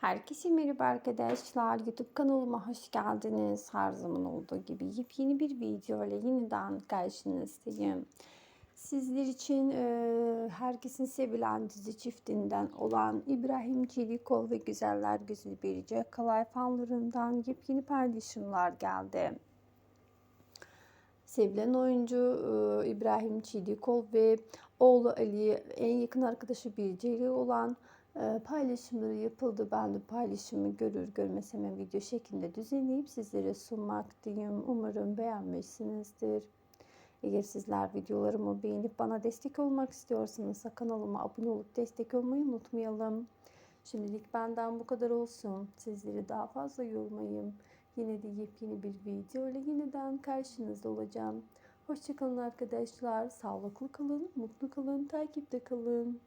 Herkese merhaba arkadaşlar. YouTube kanalıma hoş geldiniz. Her zaman olduğu gibi yepyeni bir video ile yeniden karşınızdayım. Sizler için e, herkesin sevilen dizi çiftinden olan İbrahim Çelikol ve Güzeller Güzeli Berice Kalay fanlarından yepyeni paylaşımlar geldi. Sevilen oyuncu e, İbrahim Çelikol ve oğlu Ali en yakın arkadaşı Birce olan e, paylaşımları yapıldı. Ben de paylaşımı görür görmez hemen video şeklinde düzenleyip sizlere sunmaktayım. Umarım beğenmişsinizdir. Eğer sizler videolarımı beğenip bana destek olmak istiyorsanız kanalıma abone olup destek olmayı unutmayalım. Şimdilik benden bu kadar olsun. Sizleri daha fazla yormayayım. Yine de yepyeni bir video ile yeniden karşınızda olacağım. Hoşçakalın arkadaşlar. Sağlıklı kalın, mutlu kalın, takipte kalın.